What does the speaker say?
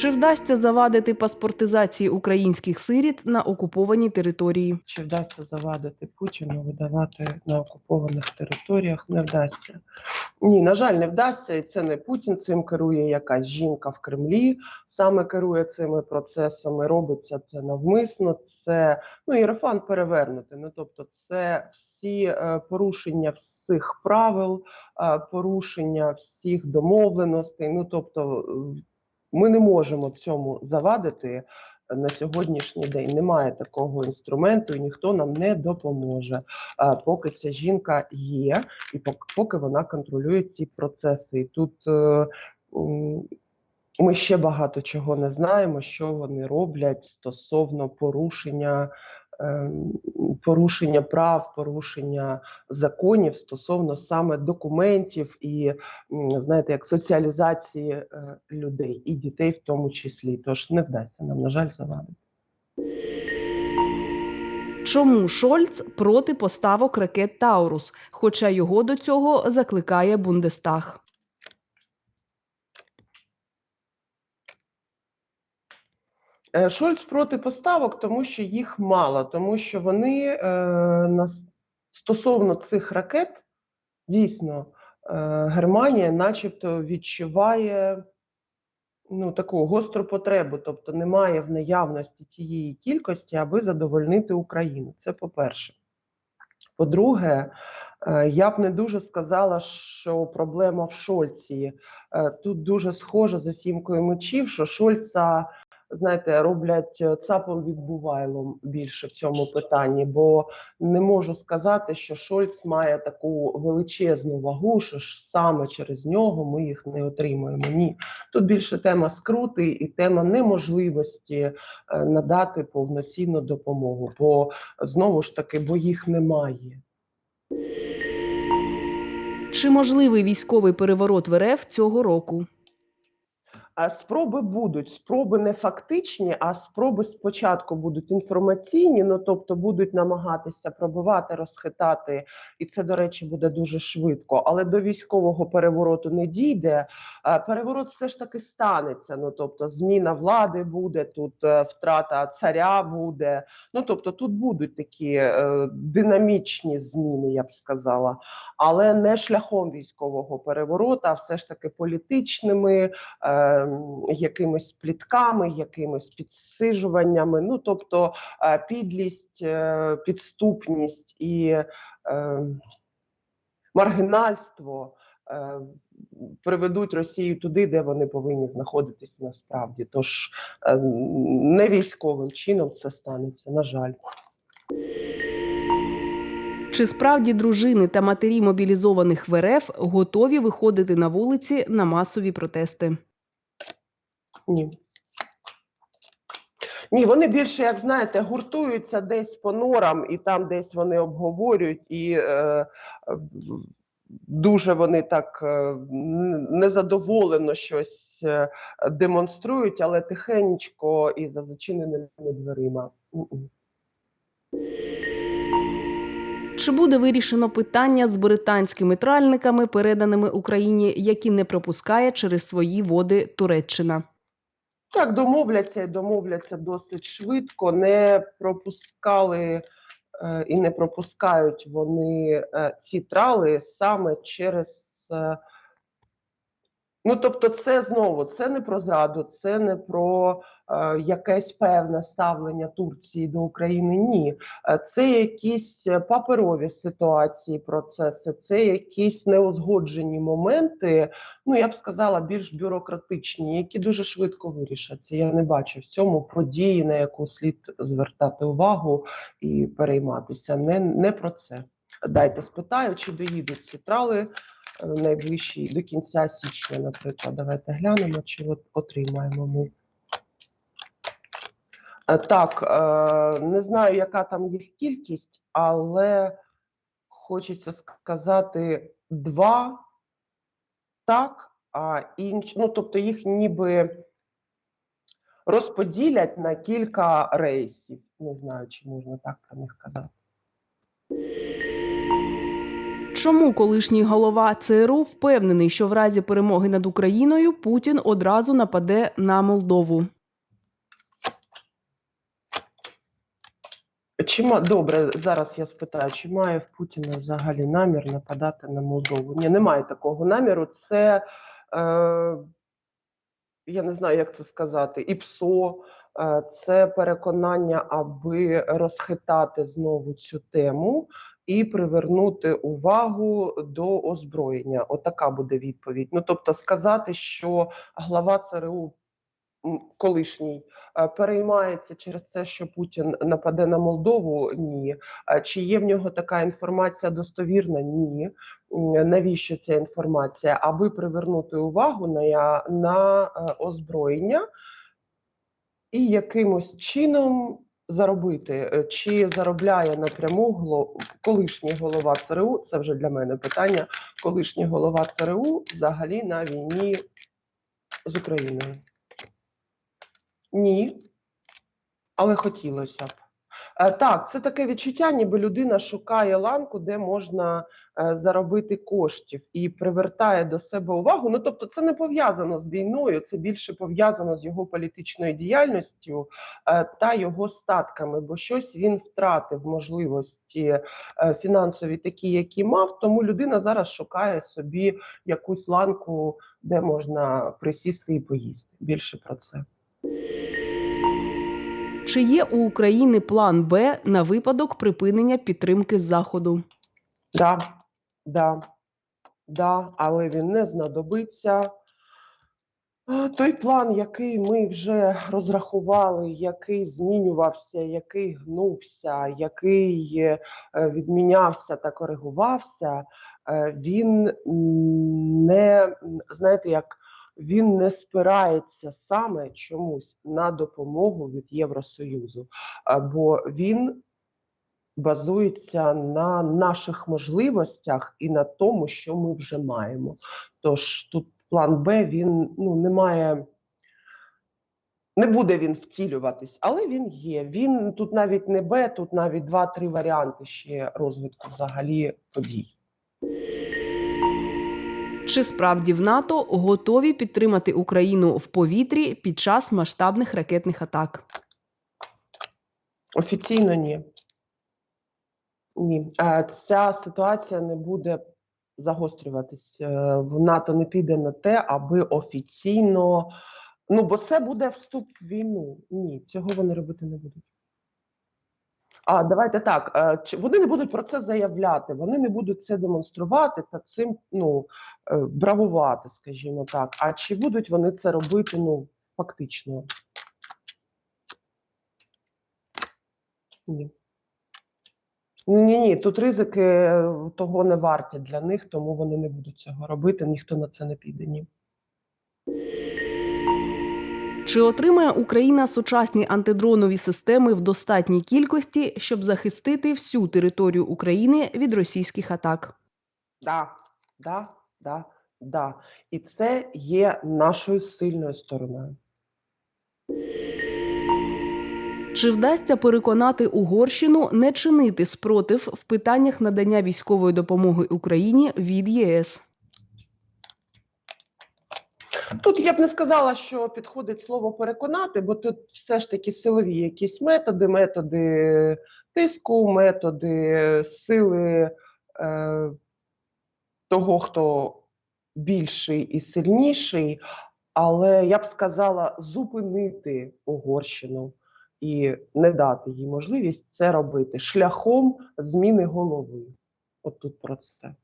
Чи вдасться завадити паспортизації українських сиріт на окупованій території? Чи вдасться завадити Путіну видавати на окупованих територіях? Не вдасться. Ні, на жаль, не вдасться, і це не Путін цим керує якась жінка в Кремлі, саме керує цими процесами. Робиться це навмисно. Це ну Єрофан перевернути. Ну тобто, це всі е, порушення всіх правил, е, порушення всіх домовленостей. Ну тобто, ми не можемо цьому завадити на сьогоднішній день немає такого інструменту, і ніхто нам не допоможе, поки ця жінка є, і пок- поки вона контролює ці процеси. І тут е, ми ще багато чого не знаємо, що вони роблять стосовно порушення. Ем, Порушення прав, порушення законів стосовно саме документів і знаєте, як соціалізації е, людей і дітей в тому числі. Тож не вдасться нам, на жаль, завадити. Чому Шольц проти поставок ракет Таурус, хоча його до цього закликає Бундестаг? Шольц проти поставок, тому що їх мало, тому що вони е, стосовно цих ракет дійсно е, Германія, начебто, відчуває ну, таку гостру потребу, тобто немає в наявності цієї кількості, аби задовольнити Україну. Це по-перше. По-друге, е, я б не дуже сказала, що проблема в Шольці. Е, Тут дуже схоже за сімкою мечів, що Шольца, знаєте, роблять е, цапом відбувайлом більше в цьому питанні, бо не можу сказати, що Шольц має таку величезну вагу, що ж саме через нього ми їх не отримуємо. Ні, тут більше тема скрути і тема неможливості е, надати повноцінну допомогу. Бо знову ж таки, бо їх немає. Чи можливий військовий переворот в РФ цього року? Спроби будуть. Спроби не фактичні, а спроби спочатку будуть інформаційні, ну тобто будуть намагатися пробивати, розхитати, і це, до речі, буде дуже швидко. Але до військового перевороту не дійде. Переворот все ж таки станеться. Ну тобто, зміна влади буде тут, е, втрата царя буде. Ну тобто, тут будуть такі е, динамічні зміни, я б сказала, але не шляхом військового перевороту, а все ж таки політичними е, якимись плітками, якимись підсижуваннями. Ну тобто е, підлість, е, підступність і е, маргінальство. Приведуть Росію туди, де вони повинні знаходитися насправді. Тож не військовим чином це станеться, на жаль. Чи справді дружини та матері мобілізованих в РФ готові виходити на вулиці на масові протести? Ні. Ні, вони більше, як знаєте, гуртуються десь по норам, і там десь вони обговорюють, і е, е, дуже вони так е, незадоволено щось е, демонструють, але тихенько і за зачиненими дверима. Чи буде вирішено питання з британськими тральниками, переданими Україні, які не пропускає через свої води Туреччина? Так, домовляться і домовляться досить швидко. Не пропускали е, і не пропускають вони е, ці трали саме через. Е, ну, тобто, це знову це не про зраду, це не про е, якесь певне ставлення Турції до України. Ні, Е, це якісь е, паперові ситуації, процеси, це якісь неузгоджені моменти ну я б сказала, більш бюрократичні, які дуже швидко вирішаться. Я не бачу в цьому події, на яку слід звертати увагу і перейматися. Не, не про це. Дайте спитаю, чи доїдуть ці трали найближчі до кінця січня, наприклад. Давайте глянемо, чи от отримаємо ми. Е, Так, е, не знаю, яка там їх кількість, але хочеться сказати два так, а інші, ну тобто їх ніби розподілять на кілька рейсів. Не знаю, чи можна так про них казати. Чому колишній голова ЦРУ впевнений, що в разі перемоги над Україною Путін одразу нападе на Молдову? Чи добре, зараз я спитаю, чи має в Путіна взагалі намір нападати на Молдову? Ні, немає такого наміру. Це е... я не знаю, як це сказати, ІПСО, е... це переконання, аби розхитати знову цю тему і привернути увагу до озброєння. Отака буде відповідь. Ну тобто, сказати, що глава ЦРУ колишній е, переймається через це, що Путін нападе на Молдову? Ні. Е, Чи є в нього така інформація достовірна? Ні. Навіщо ця інформація? Аби привернути увагу на, на е, озброєння і якимось чином заробити. Е, Чи заробляє напряму колишній голова ЦРУ? Це вже для мене питання. Колишній голова ЦРУ взагалі на війні з Україною. Ні, але хотілося б. Е, Так, це таке відчуття, ніби людина шукає ланку, де можна е, заробити коштів і привертає до себе увагу. Ну тобто, це не пов'язано з війною, це більше пов'язано з його політичною діяльністю е, та його статками, бо щось він втратив можливості фінансові, такі, які мав. Тому людина зараз шукає собі якусь ланку, де можна присісти і поїсти. Більше про це. Чи є у України план Б на випадок припинення підтримки заходу? Да, да, да, але він не знадобиться. Той план, який ми вже розрахували, який змінювався, який гнувся, який е, відмінявся та коригувався, е, він не знаєте, як він не спирається саме чомусь на допомогу від Євросоюзу, бо він базується на наших можливостях і на тому, що ми вже маємо. Тож тут план Б він ну не має. Не буде він втілюватись, але він є. Він тут навіть не Б, тут навіть два-три варіанти ще розвитку взагалі подій. Чи справді в НАТО готові підтримати Україну в повітрі під час масштабних ракетних атак? Офіційно ні. Ні. Ця ситуація не буде загострюватись. Е, В НАТО не піде на те, аби офіційно. Ну, бо це буде вступ в війну. Ні, цього вони робити не будуть. А давайте так. е, Вони не будуть про це заявляти, вони не будуть це демонструвати та цим ну, е, бравувати, скажімо так. А чи будуть вони це робити ну, фактично? Ні. Ні, ні, тут ризики е, того не варті для них, тому вони не будуть цього робити. Ніхто на це не піде. Ні. Чи отримає Україна сучасні антидронові системи в достатній кількості, щоб захистити всю територію України від російських атак? Да, да, да, да. І це є нашою сильною стороною. Чи вдасться переконати Угорщину не чинити спротив в питаннях надання військової допомоги Україні від ЄС? Тут я б не сказала, що підходить слово переконати, бо тут все ж таки силові якісь методи, методи тиску, методи сили е, того, хто більший і сильніший. Але я б сказала зупинити Угорщину і не дати їй можливість це робити шляхом зміни голови. От тут про це.